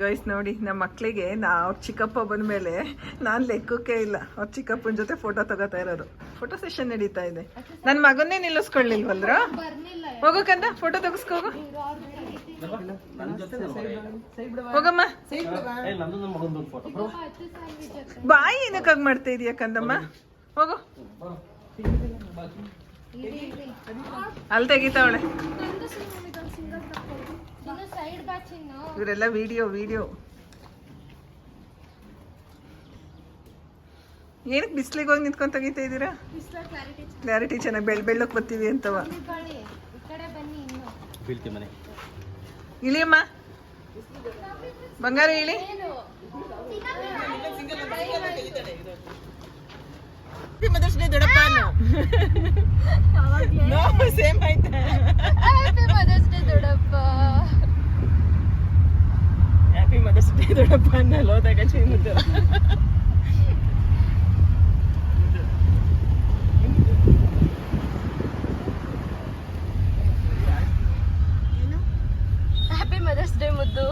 Guys ನೋಡಿ, ನಮ್ಮ ಮಕ್ಕಳಿಗೆ ನಾ ಅವ್ರ ಚಿಕ್ಕಪ್ಪ ಬಂದ್ಮೇಲೆ ನಾನು ಲೆಕ್ಕಕ್ಕೆ ಇಲ್ಲ. ಅವ್ರ ಚಿಕ್ಕಪ್ಪನ ಜೊತೆ ಫೋಟೋ ತಗೋತಾ ಇರೋದು. ಫೋಟೋ ಸೆಷನ್ ನಡೀತಾ ಇದೆ. ನನ್ನ ಮಗನ್ನೇ ನಿಲ್ಲಿಸ್ಕೊಳ್ಳಿಲ್ವಲ್ರ? ಹೋಗೋಕಂದ ಫೋಟೋ ತೆಗಿಸ್ಕೋಗ ಹೋಗು. ಹೋಗಮ್ಮ. ಬಾಯಿ ಏನಕ್ಕಾಗಿ ಮಾಡ್ತಾ ಇದೀಯ ಕಂದಮ್ಮ? ಹೋಗು. ಅಲ್ಲಿ ತೆಗಿತಾವಳೆ. ಇವರೆಲ್ಲ ವಿಡಿಯೋ ವಿಡಿಯೋ ಏನಕ್ಕೆ ಬಿಸಿಲಿಗೆ ಹೋಗಿ ನಿಂತ್ಕೊಂಡು ತೆಗಿತಾ ಇದ್ದೀರಾ? ಬಿಸ್ಲ ಕ್ಲಾರಿಟಿ ಕ್ಲಾರಿಟಿ ಚೆನ್ನಾಗಿ. ಬೆಳ್ ಬೆಳ್ಳಕ್ಕೆ ಬರ್ತೀವಿ ಅಂತವ. ಇಳಿಯಮ್ಮ. ಬಂಗಾರ ಇಳಿ ಮದರ್ಸ್ ಡೇ ದೊಡ್ಡಪ್ಪ ಸೇಮ್ ಆಯ್ತಾ ಹ್ಯಾಪಿ ಮದರ್ಸ್ ಡೇ ದೊಡ್ಡಪ್ಪ ಹ್ಯಾಪಿ ಮದರ್ಸ್ ಡೇ ದೊಡ್ಡಪ್ಪ ಅನ್ನಲ್ಲ ಹೋದಾಗ ಚೇಂಜ್ ಹ್ಯಾಪಿ ಮದರ್ಸ್ ಡೇ ಮುದ್ದು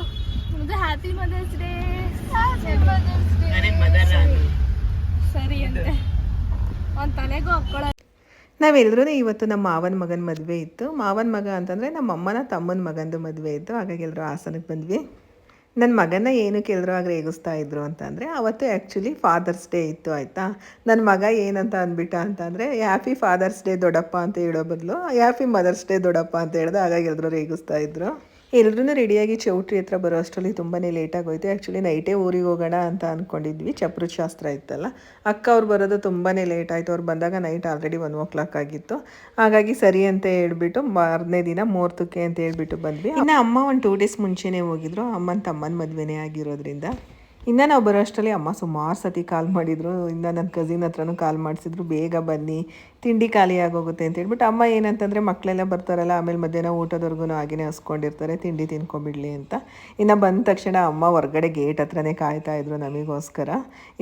ಮುದ್ದು happy mother's day happy mother's day ನಾನೇ ಮದರ್ ಸರಿ ಅಂತೆ ಅವ್ನ ತಲೆಗೂ ಹಾಕೊಳ್ಳ ನಾವೆಲ್ಲರೂ ಇವತ್ತು ನಮ್ಮ ಮಾವನ ಮಗನ ಮದುವೆ ಇತ್ತು. ಮಾವನ ಮಗ ಅಂತಂದರೆ ನಮ್ಮ ಅಮ್ಮನ ತಮ್ಮನ ಮಗಂದು ಮದುವೆ ಇತ್ತು. ಹಾಗಾಗಿ ಎಲ್ಲರೂ ಹಾಸನಕ್ಕೆ ಬಂದ್ವಿ. ನನ್ನ ಮಗನ ಏನು ಎಲ್ಲರೂ ಆಗ ರೇಗಿಸ್ತಾ ಇದ್ರು ಅಂತಂದರೆ, ಅವತ್ತು ಆ್ಯಕ್ಚುಲಿ ಫಾದರ್ಸ್ ಡೇ ಇತ್ತು, ಆಯಿತಾ? ನನ್ನ ಮಗ ಏನಂತ ಅಂದ್ಬಿಟ್ಟ ಅಂತಂದರೆ ಹ್ಯಾಪಿ ಫಾದರ್ಸ್ ಡೇ ದೊಡ್ಡಪ್ಪ ಅಂತ ಹೇಳೋ ಬದಲು ಹ್ಯಾಪಿ ಮದರ್ಸ್ ಡೇ ದೊಡ್ಡಪ್ಪ ಅಂತ ಹೇಳ್ದೆ, ಹಾಗಾಗಿ ಎಲ್ಲರೂ ರೇಗಿಸ್ತಾ ಇದ್ರು. ಎಲ್ಲರೂ ರೆಡಿಯಾಗಿ ಚೌಟ್ರಿ ಹತ್ರ ಬರೋ ಅಷ್ಟರಲ್ಲಿ ತುಂಬಾ ಲೇಟಾಗೋಯ್ತು ಆ್ಯಕ್ಚುಲಿ ನೈಟೇ ಊರಿಗೆ ಹೋಗೋಣ ಅಂತ ಅಂದ್ಕೊಂಡಿದ್ವಿ ಚಪ್ರ ಶಾಸ್ತ್ರ ಇತ್ತಲ್ಲ. ಅಕ್ಕ ಅವ್ರು ಬರೋದು ತುಂಬಾ ಲೇಟ್ ಆಯಿತು. ಅವ್ರು ಬಂದಾಗ night already one o'clock ಆಗಿತ್ತು. ಹಾಗಾಗಿ ಸರಿ ಅಂತ ಹೇಳ್ಬಿಟ್ಟು ಮಾರನೇ ದಿನ ಮುಹೂರ್ತಕ್ಕೆ ಅಂತ ಹೇಳ್ಬಿಟ್ಟು ಬಂದ್ವಿ. ಇನ್ನು ಅಮ್ಮ ಒಂದು ಟೂ ಡೇಸ್ ಮುಂಚೆನೇ ಹೋಗಿದ್ರು. ಅಮ್ಮನ ತಮ್ಮನ ಮದುವೆನೇ ಆಗಿರೋದ್ರಿಂದ. ಇನ್ನು ನಾವು ಬರೋ ಅಷ್ಟರಲ್ಲಿ ಅಮ್ಮ ಸುಮಾರು ಸತಿ ಕಾಲ್ ಮಾಡಿದರು. ಇನ್ನು ನನ್ನ ಕಸಿನ್ ಹತ್ರನೂ ಕಾಲ್ ಮಾಡಿಸಿದ್ರು. ಬೇಗ ಬನ್ನಿ. ತಿಂಡಿ ಖಾಲಿ ಆಗೋಗುತ್ತೆ ಅಂತ ಹೇಳ್ಬಿಟ್ಟು ಅಮ್ಮ ಏನಂತಂದರೆ ಮಕ್ಕಳೆಲ್ಲ ಬರ್ತಾರಲ್ಲ, ಆಮೇಲೆ ಮಧ್ಯಾಹ್ನ ಊಟದವರೆಗೂ ಹಾಗೆಯೇ ಹಸ್ಕೊಂಡಿರ್ತಾರೆ. ತಿಂಡಿ ತಿನ್ಕೊಂಬಿಡ್ಲಿ ಅಂತ. ಇನ್ನು ಬಂದ ತಕ್ಷಣ ಅಮ್ಮ ಹೊರ್ಗಡೆ ಗೇಟ್ ಹತ್ರನೇ ಕಾಯ್ತಾ ಇದ್ರು ನಮಗೋಸ್ಕರ.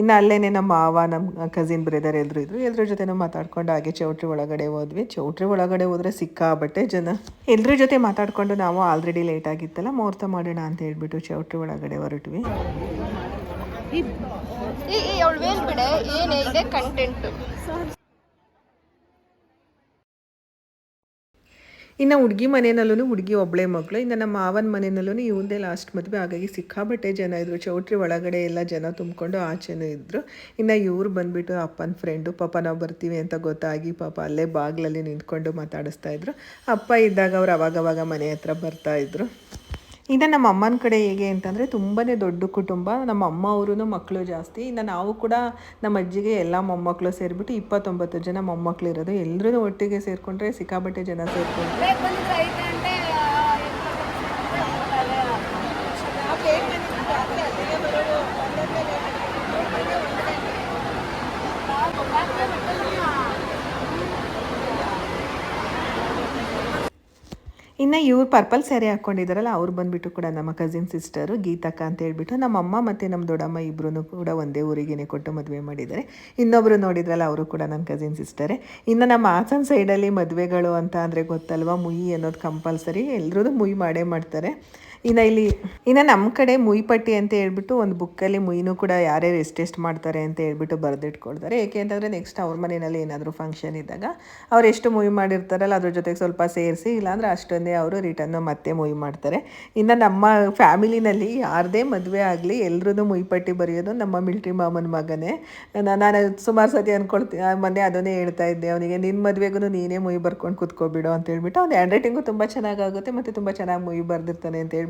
ಇನ್ನು ಅಲ್ಲೇನೆ ನಮ್ಮ ಮಾವ ನಮ್ಮ ಕಸಿನ್ ಬ್ರದರ್ ಎಲ್ಲರೂ ಇದ್ರು. ಎಲ್ಲರ ಜೊತೆನೂ ಮಾತಾಡ್ಕೊಂಡು ಹಾಗೆ ಚೌಟ್ರಿ ಒಳಗಡೆ ಹೋದ್ವಿ. ಚೌಟ್ರಿ ಒಳಗಡೆ ಹೋದ್ರೆ ಸಿಕ್ಕಾಬಟ್ಟೆ ಜನ. ಎಲ್ಲರ ಜೊತೆ ಮಾತಾಡ್ಕೊಂಡು ನಾವು ಆಲ್ರೆಡಿ ಲೇಟ್ ಆಗಿತ್ತಲ್ಲ, ಮುಹೂರ್ತ ಮಾಡೋಣ ಅಂತ ಹೇಳ್ಬಿಟ್ಟು ಚೌಟ್ರಿ ಒಳಗಡೆ ಹೊರಟ್ವಿ. ಈ ಅವಳು ಇದೆ ಕಂಟೆಂಟ್ ಇನ್ನು ಹುಡುಗಿ ಮನೆಯಲ್ಲೂ ಹುಡುಗಿ ಒಬ್ಬಳೆ ಮಗಳು ಇನ್ನು ನಮ್ಮ ಮಾವನ ಮನೆಯಲ್ಲೂ ಇವಂದೇ ಲಾಸ್ಟ್ ಮದುವೆ. ಹಾಗಾಗಿ ಸಿಕ್ಕಾಬಟ್ಟೆ ಜನ ಇದ್ದರು ಚೌಟ್ರಿ ಒಳಗಡೆ ಎಲ್ಲ ಜನ ತುಂಬಿಕೊಂಡು ಆಚೆನೂ ಇದ್ದರು ಇನ್ನು ಇವ್ರು ಬಂದ್ಬಿಟ್ಟು ಅಪ್ಪನ ಫ್ರೆಂಡು ಪಾಪ ನಾವು ಬರ್ತೀವಿ ಅಂತ ಗೊತ್ತಾಗಿ ಪಾಪ ಅಲ್ಲೇ ಬಾಗಿಲಲ್ಲಿ ನಿಂತ್ಕೊಂಡು ಮಾತಾಡಿಸ್ತಾ ಇದ್ರು. ಅಪ್ಪ ಇದ್ದಾಗ ಅವ್ರು ಅವಾಗವಾಗ ಮನೆ ಹತ್ರ ಬರ್ತಾ ಇದ್ರು. ಇನ್ನು ನಮ್ಮ ಅಮ್ಮನ ಕಡೆ ಹೇಗೆ ಅಂತಂದರೆ ತುಂಬಾ ದೊಡ್ಡ ಕುಟುಂಬ. ನಮ್ಮ ಅಮ್ಮ ಅವರು ಮಕ್ಕಳು ಜಾಸ್ತಿ. ಇನ್ನು ನಾವು ಕೂಡ ನಮ್ಮ ಅಜ್ಜಿಗೆ ಎಲ್ಲ ಮೊಮ್ಮಕ್ಕಳು ಸೇರಿಬಿಟ್ಟು ಇಪ್ಪತ್ತೊಂಬತ್ತು ಜನ ಮೊಮ್ಮಕ್ಕಳು ಇರೋದು. ಎಲ್ಲರೂ ಒಟ್ಟಿಗೆ ಸೇರಿಕೊಂಡ್ರೆ ಸಿಕ್ಕಾಬಟ್ಟೆ ಜನ ಸೇರಿಕೊಂಡ್ರೆ. ಇನ್ನು ಇವ್ರು ಪರ್ಪಲ್ ಸ್ಯಾರಿ ಹಾಕ್ಕೊಂಡಿದ್ದಾರಲ್ಲ ಅವ್ರು ಬಂದುಬಿಟ್ಟು ಕೂಡ ನಮ್ಮ ಕಸಿನ್ ಸಿಸ್ಟರು ಗೀತಕ್ಕ ಅಂತ ಹೇಳ್ಬಿಟ್ಟು ನಮ್ಮ ಅಮ್ಮ ಮತ್ತು ನಮ್ಮ ದೊಡ್ಡಮ್ಮ ಇಬ್ಬರೂ ಕೂಡ ಒಂದೇ ಊರಿಗೇನೆ ಕೊಟ್ಟು ಮದುವೆ ಮಾಡಿದ್ದಾರೆ. ಇನ್ನೊಬ್ಬರು ನೋಡಿದ್ರಲ್ಲ, ಅವರು ಕೂಡ ನನ್ನ ಕಸಿನ್ ಸಿಸ್ಟರೇ ಇನ್ನು ನಮ್ಮ ಹಾಸನ ಸೈಡಲ್ಲಿ ಮದುವೆಗಳು ಅಂತ ಅಂದರೆ ಗೊತ್ತಲ್ವಾ, ಮುಯಿ ಅನ್ನೋದು ಕಂಪಲ್ಸರಿ ಎಲ್ಲರೂ ಮುಯಿ ಮಾಡೇ ಮಾಡ್ತಾರೆ. ಇನ್ನು ಇಲ್ಲಿ, ಇನ್ನು ನಮ್ಮ ಕಡೆ ಮುಯ್ಪಟ್ಟಿ ಅಂತ ಹೇಳ್ಬಿಟ್ಟು ಒಂದು ಬುಕ್ಕಲ್ಲಿ ಮುಯಿನೂ ಕೂಡ ಯಾರ್ಯಾರು ಎಷ್ಟೆಷ್ಟು ಮಾಡ್ತಾರೆ ಅಂತ ಹೇಳ್ಬಿಟ್ಟು ಬರೆದಿಟ್ಕೊಳ್ತಾರೆ. ಏಕೆ ಅಂತಂದರೆ ನೆಕ್ಸ್ಟ್ ಅವ್ರ ಮನೆಯಲ್ಲಿ ಏನಾದರೂ ಫಂಕ್ಷನ್ ಇದ್ದಾಗ ಅವ್ರು ಎಷ್ಟು ಮುಯಿ ಮಾಡಿರ್ತಾರಲ್ಲ ಅದ್ರ ಜೊತೆಗೆ ಸ್ವಲ್ಪ ಸೇರಿಸಿ, ಇಲ್ಲಾಂದ್ರೆ ಅಷ್ಟೊಂದೇ ಅವರು ರಿಟರ್ನ್ ಮತ್ತೆ ಮುಯಿ ಮಾಡ್ತಾರೆ. ಇನ್ನು ನಮ್ಮ ಫ್ಯಾಮಿಲಿನಲ್ಲಿ ಯಾರದೇ ಮದುವೆ ಆಗಲಿ ಎಲ್ಲರೂ ಮುಯ್ಪಟ್ಟಿ ಬರೆಯೋದು ನಮ್ಮ ಮಿಲ್ಟ್ರಿ ಮಾಮನ ಮಗನೇ. ನಾನು ಸುಮಾರು ಸತಿ ಅಂದ್ಕೊಳ್ತೀನಿ ಮೊನ್ನೆ ಅದನ್ನೇ ಹೇಳ್ತಾ ಇದ್ದೆ, ಅವನಿಗೆ ನಿನ್ನ ಮದುವೆಗೂ ನೀನೇ ಮುಯಿ ಬರ್ಕೊಂಡು ಕೂತ್ಕೊಬಿಡು ಅಂತ ಹೇಳ್ಬಿಟ್ಟು, ಅವ್ನ ಹ್ಯಾಂಡ್ ರೈಟಿಂಗು ತುಂಬ ಚೆನ್ನಾಗಾಗುತ್ತೆ ಮತ್ತು ತುಂಬ ಚೆನ್ನಾಗಿ ಮುಯಿ ಬರೆದಿರ್ತಾನೆ ಅಂತ ಹೇಳ್ಬಿಟ್ಟು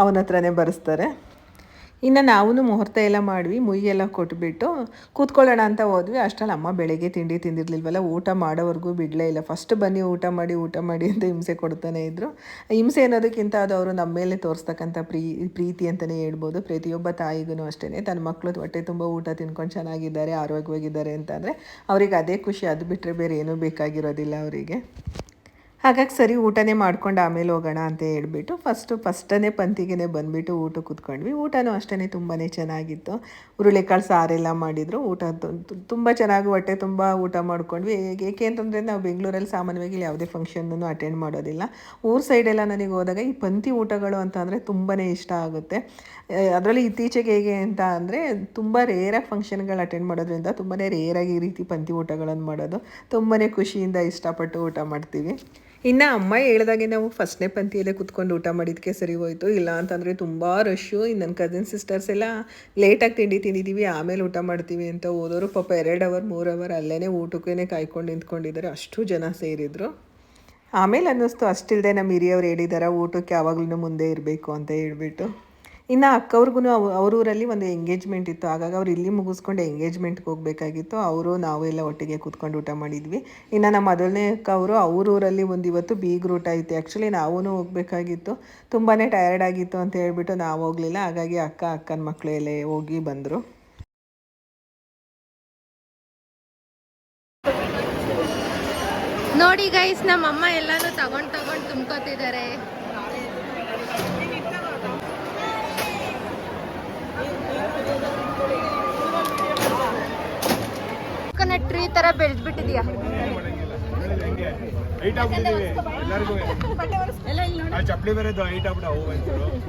ಅವನ ಹತ್ರನೇ ಬರೆಸ್ತಾರೆ. ಇನ್ನು ನಾವೂ ಮುಹೂರ್ತ ಎಲ್ಲ ಮಾಡ್ವಿ ಮುಯ್ಯೆಲ್ಲ ಕೊಟ್ಬಿಟ್ಟು ಕೂತ್ಕೊಳ್ಳೋಣ ಅಂತ ಹೋದ್ವಿ. ಅಷ್ಟರಲ್ಲಿ ಅಮ್ಮ ಬೆಳಗ್ಗೆ ತಿಂಡಿ ತಿಂದಿರಲಿಲ್ವಲ್ಲ, ಊಟ ಮಾಡೋವರೆಗೂ ಬಿಡಲೇ ಇಲ್ಲ. ಫಸ್ಟ್ ಬನ್ನಿ, ಊಟ ಮಾಡಿ ಊಟ ಮಾಡಿ ಅಂತ ಹಿಂಸೆ ಕೊಡ್ತಾನೆ ಇದ್ದರು ಹಿಂಸೆ ಅನ್ನೋದಕ್ಕಿಂತ ಅದು ಅವರು ನಮ್ಮ ಮೇಲೆ ತೋರಿಸ್ತಕ್ಕಂಥ ಪ್ರೀ, ಪ್ರೀತಿ ಅಂತಲೇ ಹೇಳ್ಬೋದು. ಪ್ರತಿಯೊಬ್ಬ ತಾಯಿಗೂ ಅಷ್ಟೇ ತನ್ನ ಮಕ್ಕಳು ಹೊಟ್ಟೆ ತುಂಬ ಊಟ ತಿನ್ಕೊಂಡು ಚೆನ್ನಾಗಿದ್ದಾರೆ, ಆರೋಗ್ಯವಾಗಿದ್ದಾರೆ ಅಂತಂದರೆ, ಅವ್ರಿಗೆ ಅದೇ ಖುಷಿ. ಅದು ಬಿಟ್ಟರೆ ಬೇರೆ ಏನೂ ಬೇಕಾಗಿರೋದಿಲ್ಲ ಅವರಿಗೆ. ಹಾಗಾಗಿ ಸರಿ ಊಟನೇ ಮಾಡ್ಕೊಂಡು ಆಮೇಲೆ ಹೋಗೋಣ ಅಂತ ಹೇಳ್ಬಿಟ್ಟು ಫಸ್ಟು ಫಸ್ಟನೇ ಪಂತಿಗೆ ಬಂದುಬಿಟ್ಟು ಊಟ ಕೂತ್ಕೊಂಡ್ವಿ. ಊಟನೂ ಅಷ್ಟೇ ತುಂಬಾ ಚೆನ್ನಾಗಿತ್ತು. ಹುರುಳಿಕಾಳು ಸಾರೆಲ್ಲ ಮಾಡಿದರು. ಊಟ ತುಂಬ ಚೆನ್ನಾಗಿ ಹೊಟ್ಟೆ ತುಂಬ ಊಟ ಮಾಡ್ಕೊಂಡ್ವಿ. ಏಕೆ ಅಂತಂದರೆ ನಾವು ಬೆಂಗಳೂರಲ್ಲಿ ಸಾಮಾನ್ಯವಾಗಿ ಯಾವುದೇ ಫಂಕ್ಷನ್ನೂ ಅಟೆಂಡ್ ಮಾಡೋದಿಲ್ಲ. ಊರ ಸೈಡೆಲ್ಲ ನನಗೆ ಹೋದಾಗ ಈ ಪಂತಿ ಊಟಗಳು ಅಂತ ಅಂದರೆ ತುಂಬಾ ಇಷ್ಟ ಆಗುತ್ತೆ. ಅದರಲ್ಲಿ ಇತ್ತೀಚೆಗೆ ಹೇಗೆ ಅಂತ ಅಂದರೆ ತುಂಬ ರೇರಾಗಿ ಫಂಕ್ಷನ್ಗಳು ಅಟೆಂಡ್ ಮಾಡೋದ್ರಿಂದ ತುಂಬಾ ರೇರಾಗಿ ಈ ರೀತಿ ಪಂತಿ ಊಟಗಳನ್ನು ಮಾಡೋದು. ತುಂಬಾ ಖುಷಿಯಿಂದ ಇಷ್ಟಪಟ್ಟು ಊಟ ಮಾಡ್ತೀವಿ. ಇನ್ನು ಅಮ್ಮ ಹೇಳಿದಾಗೆ ನಾವು ಫಸ್ಟ್ನೇ ಪಂಕ್ತಿಯಲ್ಲೇ ಕುತ್ಕೊಂಡು ಊಟ ಮಾಡಿದ್ದಕ್ಕೆ ಸರಿ ಹೋಯಿತು. ಇಲ್ಲ ಅಂತಂದರೆ ತುಂಬ ರಶ್ಶು ಇನ್ನು ನನ್ನ ಕಸಿನ್ ಸಿಸ್ಟರ್ಸ್ ಎಲ್ಲ ಲೇಟಾಗಿ ತಿಂಡಿ ತಿಂದಿದ್ದೀವಿ ಆಮೇಲೆ ಊಟ ಮಾಡ್ತೀವಿ ಅಂತ ಓದೋರು. ಪಾಪ ಎರಡು ಅವರ್ ಮೂರು ಅವರ್ ಅಲ್ಲೇ ಊಟಕ್ಕೇ ಕಾಯ್ಕೊಂಡು ನಿಂತ್ಕೊಂಡಿದ್ದಾರೆ ಅಷ್ಟು ಜನ ಸೇರಿದ್ರು. ಆಮೇಲೆ ಅನ್ನಿಸ್ತು ಅಷ್ಟಿಲ್ಲದೆ ನಮ್ಮ ಹಿರಿಯವ್ರು ಹೇಳಿದಾರೆ, ಊಟಕ್ಕೆ ಯಾವಾಗ್ಲೂ ಮುಂದೆ ಇರಬೇಕು ಅಂತ ಹೇಳ್ಬಿಟ್ಟು. ಇನ್ನು ಅಕ್ಕವ್ರಿಗೂ ಅವ್ರ ಊರಲ್ಲಿ ಒಂದು ಎಂಗೇಜ್ಮೆಂಟ್ ಇತ್ತು. ಹಾಗಾಗಿ ಅವ್ರು ಇಲ್ಲಿ ಮುಗಿಸ್ಕೊಂಡು ಎಂಗೇಜ್ಮೆಂಟ್ಗೆ ಹೋಗಬೇಕಾಗಿತ್ತು. ಅವರು ನಾವು ಎಲ್ಲ ಒಟ್ಟಿಗೆ ಕೂತ್ಕೊಂಡು ಊಟ ಮಾಡಿದ್ವಿ. ಇನ್ನು ನಮ್ಮ ಮೊದಲನೇ ಅಕ್ಕ ಅವರು ಅವರೂರಲ್ಲಿ ಒಂದು ಇವತ್ತು ಬೀಗ್ರೂಟ ಇತ್ತು ಆ್ಯಕ್ಚುಲಿ ನಾವೂ ಹೋಗಬೇಕಾಗಿತ್ತು. ತುಂಬಾ ಟಯರ್ಡ್ ಆಗಿತ್ತು ಅಂತ ಹೇಳಿಬಿಟ್ಟು ನಾವು ಹೋಗಲಿಲ್ಲ. ಹಾಗಾಗಿ ಅಕ್ಕ, ಅಕ್ಕನ ಮಕ್ಕಳು ಎಲ್ಲ ಹೋಗಿ ಬಂದರು. ನೋಡಿ ಗೈಸ್ ನಮ್ಮ ಅಮ್ಮ ಎಲ್ಲಾನು ತಗೊಂಡ್ ತಗೊಂಡ್ ತುಂಬ್ಕೋತಿದ್ದಾರೆ. ಟ್ರೀ ತರ ಬೆಳೆದ್ಬಿಟ್ಟಿದ್ಯಾ? ಹೈಟ್ ಆಗ್ಬಿಟ್ಟಿದೀವಿ ಎಲ್ಲರಿಗೂ. ಆ ಚಪ್ಪಲಿ ಬೇರೆ ಹೈಟ್ ಆಗ್ಬಿಟ್ಟು ಅಂತಾರೆ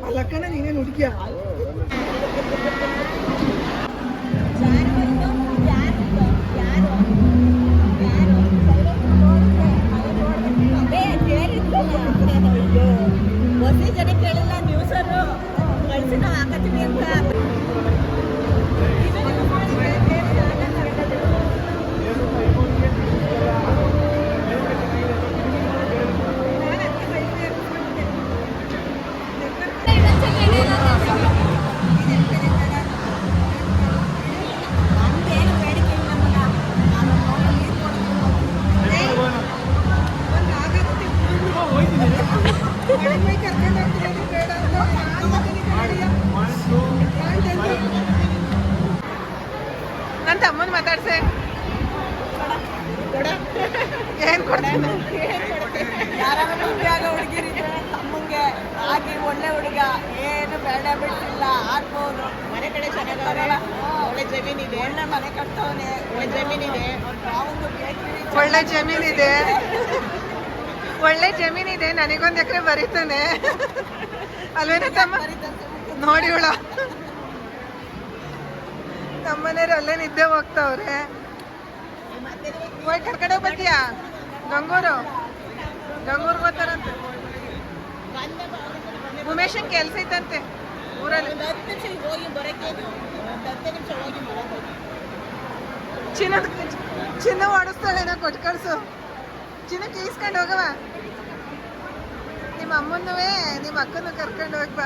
ಅಲ್ಲಕ್ಕನ ನೀನೇನು ಹುಡುಗಿಯ. ಮಾತಾಡ್ಸೆ ಏನು ಕೊಡ್ತೀನಿ ಯಾರಾದ್ರೂ ಆಗೋ ಹುಡುಗಿರಿದ್ರೆ ತಮ್ಮಂಗೆ ಆಗಿ ಒಳ್ಳೆ ಹುಡುಗ. ಏನು ಬೇಡ ಬಿಡ್ತಿಲ್ಲ ಆಗ್ಬೋದು. ಮನೆ ಕಡೆ ಚೆನ್ನಾಗಲ್ಲ ಒಳ್ಳೆ ಜಮೀನಿದೆ ಒಳ್ಳೆ ಮನೆ ಕಟ್ತವನೆ. ಒಳ್ಳೆ ಜಮೀನಿದೆ ಬೇಕ್ರಿ ಒಳ್ಳೆ ಜಮೀನಿದೆ ಒಳ್ಳೆ ಜಮೀನಿದೆ ನನಗೊಂದು ಎಕರೆ ಬರೀತಾನೆ. ಅಲ್ವೇನ ತಮ್ಮ? ನೋಡಿ ಇವಳ ನಮ್ಮನೆಯವ್ರು ಅಲ್ಲೇ ನಿದ್ದೆ ಹೋಗ್ತಾವ್ರೆ. ಹೋಗಿ ಕರ್ಕಡೆ ಬರ್ತೀಯಾ ಗಂಗೂರು? ಗಂಗೂರು ಗೊತ್ತಾರಂತೆ ಉಮೇಶನ್ ಕೆಲ್ಸ ಇತ್ತಂತೆ ಊರಲ್ಲಿ. ಚಿನ್ನ ಚಿನ್ನ ಓಡಿಸ್ತಾಳೆ ನಾ ಕೊಟ್ಟು ಕಳ್ಸು. ಚಿನ್ನ ಕೇಸ್ಕೊಂಡು ಹೋಗವ. ನಿಮ್ಮ ಅಮ್ಮನೂ ನಿಮ್ಮ ಅಕ್ಕನೂ ಕರ್ಕೊಂಡು ಹೋಗಿ ಬಾ.